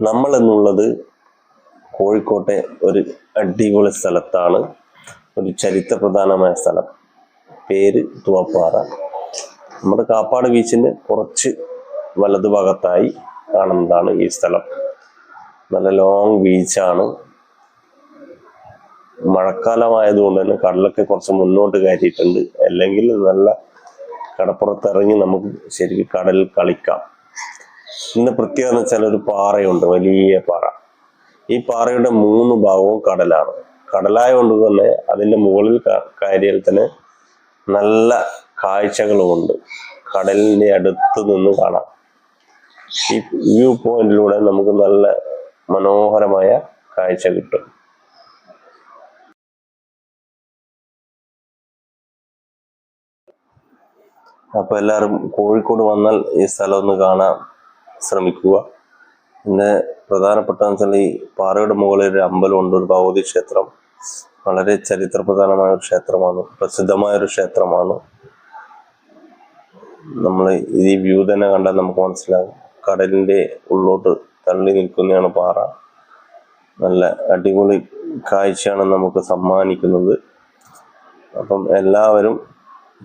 നമ്മൾ എന്നുള്ളത് കോഴിക്കോട്ടെ ഒരു അടിപൊളി സ്ഥലത്താണ്. ഒരു ചരിത്രപ്രധാനമായ സ്ഥലം. പേര് തുവപ്പാറ. നമ്മുടെ കാപ്പാട് ബീച്ചിന് കുറച്ച് വലതുഭാഗത്തായി കാണുന്നതാണ് ഈ സ്ഥലം. നല്ല ലോങ് ബീച്ചാണ് മഴക്കാലമായതുകൊണ്ട് തന്നെ കടലൊക്കെ കുറച്ച് മുന്നോട്ട് കയറ്റിയിട്ടുണ്ട് അല്ലെങ്കിൽ നല്ല കടപ്പുറത്തിറങ്ങി നമുക്ക് ശരിക്കും കടലിൽ കളിക്കാം. ഇന്ന് പ്രത്യേകത എന്ന് വെച്ചാൽ ഒരു പാറയുണ്ട് വലിയ പാറ. ഈ പാറയുടെ മൂന്ന് ഭാഗവും കടലാണ്. കടലായ കൊണ്ട് തന്നെ അതിന്റെ മുകളിൽ കയറിയാൽ തന്നെ നല്ല കാഴ്ചകളുമുണ്ട്. കടലിന്റെ അടുത്ത് നിന്ന് കാണാം. ഈ വ്യൂ പോയിന്റിലൂടെ നമുക്ക് നല്ല മനോഹരമായ കാഴ്ച കിട്ടും. അപ്പൊ എല്ലാവരും കോഴിക്കോട് വന്നാൽ ഈ സ്ഥലം ഒന്ന് കാണാൻ ശ്രമിക്കുക. പിന്നെ പ്രധാനപ്പെട്ട ഈ പാറയുടെ മുകളിൽ ഒരു അമ്പലമുണ്ട് ഒരു ഭഗവതി ക്ഷേത്രം. വളരെ ചരിത്രപ്രധാനമായ ഒരു ക്ഷേത്രമാണ് പ്രസിദ്ധമായ ഒരു ക്ഷേത്രമാണ്. നമ്മൾ ഈ വ്യൂ തന്നെ കണ്ടാൽ നമുക്ക് മനസ്സിലാകും. കടലിന്റെ ഉള്ളോട്ട് തള്ളി നിൽക്കുന്നതാണ് പാറ. നല്ല അടിപൊളി കാഴ്ചയാണ് നമുക്ക് സമ്മാനിക്കുന്നത്. അപ്പം എല്ലാവരും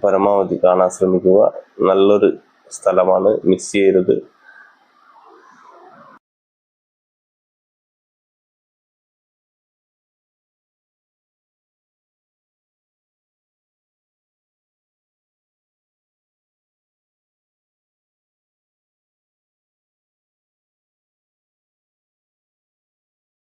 പരമാവധി കാണാൻ ശ്രമിക്കുക. നല്ലൊരു സ്ഥലമാണ് മിസ് ചെയ്യരുത്.